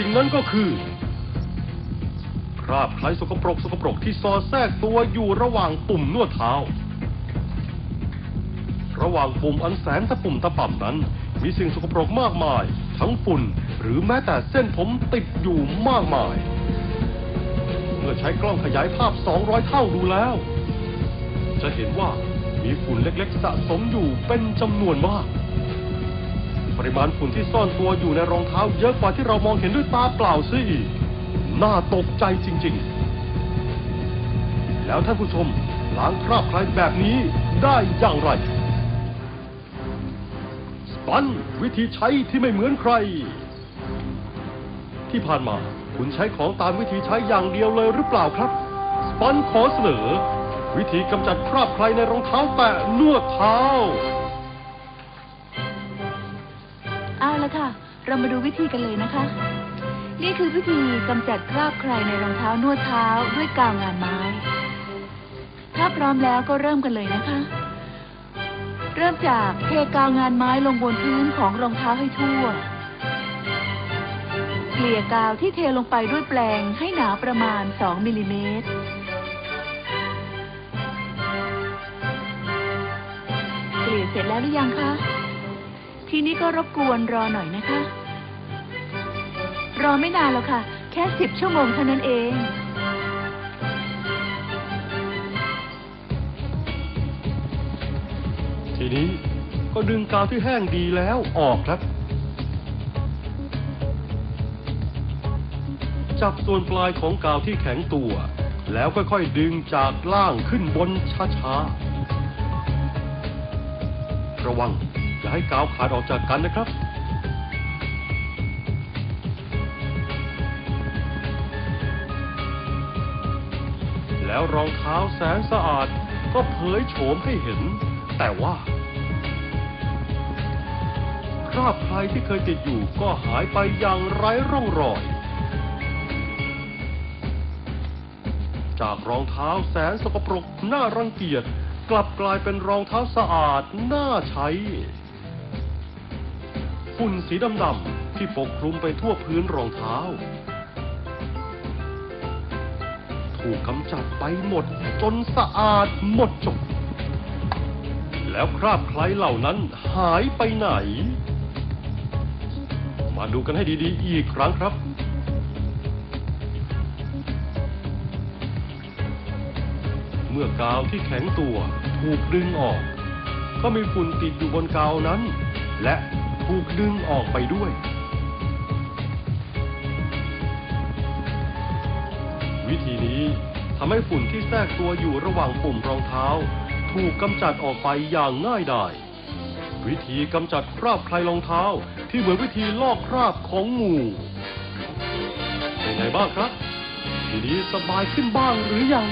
สิ่งนั้นก็คือคราบไคล้สกปรกสกปรกที่สอแทรกตัวอยู่ระหว่างปุ่มนวดเท้า ระหว่างปุ่มอันแสนตะปุ่มตะป่ำนั้น มีสิ่งสกปรกมากมาย ทั้งฝุ่นหรือแม้แต่เส้นผมติดอยู่มากมาย เมื่อใช้กล้องขยายภาพ 200 เท่าดูแล้ว จะเห็นว่ามีฝุ่นเล็กๆสะสมอยู่เป็นจำนวนมาก ปริมาณฝุ่นที่ซ่อนตัวอยู่ในรองเท้าเยอะกว่าที่เรามองเห็นด้วยตาเปล่าซิอีกน่าตกใจจริงๆ แล้วท่านผู้ชมล้างคราบใครแบบนี้ได้อย่างไร สปันวิธีใช้ที่ไม่เหมือนใคร ที่ผ่านมาคุณใช้ของตามวิธีใช้อย่างเดียวเลยหรือเปล่าครับ สปันขอเสนอ วิธีกำจัดคราบใครในรองเท้าแตะนวดเท้า ละค่ะ เรามาดูวิธีกันเลยนะคะ นี่คือวิธีกำจัดคราบใครในรองเท้านวดเท้าด้วยกาวงานไม้ ถ้าพร้อมแล้วก็เริ่มกันเลยนะคะ เริ่มจากเทกาวงานไม้ลงบนพื้นของรองเท้าให้ทั่ว เกลี่ยกาวที่เทลงไปด้วยแปรงให้หนาประมาณ 2มิลลิเมตรเกลี่ยเสร็จแล้วหรือยังคะ ทีนี้ก็รบกวนรอหน่อยนะคะ รอไม่นานแล้วค่ะ แค่สิบชั่วโมงเท่านั้นเอง ทีนี้ก็ดึงกาวที่แห้งดีแล้วออกครับ จับส่วนปลายของกาวที่แข็งตัว แล้วค่อยๆดึงจากล่างขึ้นบนช้าๆระวัง อย่าให้กาวขาดออกจากกันนะครับ แล้วรองเท้าแสนสะอาดก็เผยโฉมให้เห็น แต่ว่าคราบใครที่เคยติดอยู่ก็หายไปอย่างไร้ร่องรอย จากรองเท้าแสนสกปรกน่ารังเกียจกลับกลายเป็นรองเท้าสะอาดน่าใช้ ฝุ่นสีดำๆที่ปกคลุมไปทั่วพื้นรองเท้า ถูกกำจัดไปหมดจนสะอาดหมดจดแล้วคราบใครเหล่านั้นหายไปไหน มาดูกันให้ดีๆ อีกครั้งครับเมื่อกาวที่แข็งตัวถูกดึงออก ก็มีฝุ่นติดอยู่บนกาวนั้น และ ถูกดึงออกไปด้วย วิธีนี้ทำให้ฝุ่นที่แทรกตัวอยู่ระหว่างปุ่มรองเท้า ถูกกำจัดออกไปอย่างง่ายดายวิธีกำจัดคราบใครรองเท้าที่เหมือนวิธีลอกคราบของงูเป็นไงบ้างครับ ทีนี้สบายขึ้นบ้างหรือยัง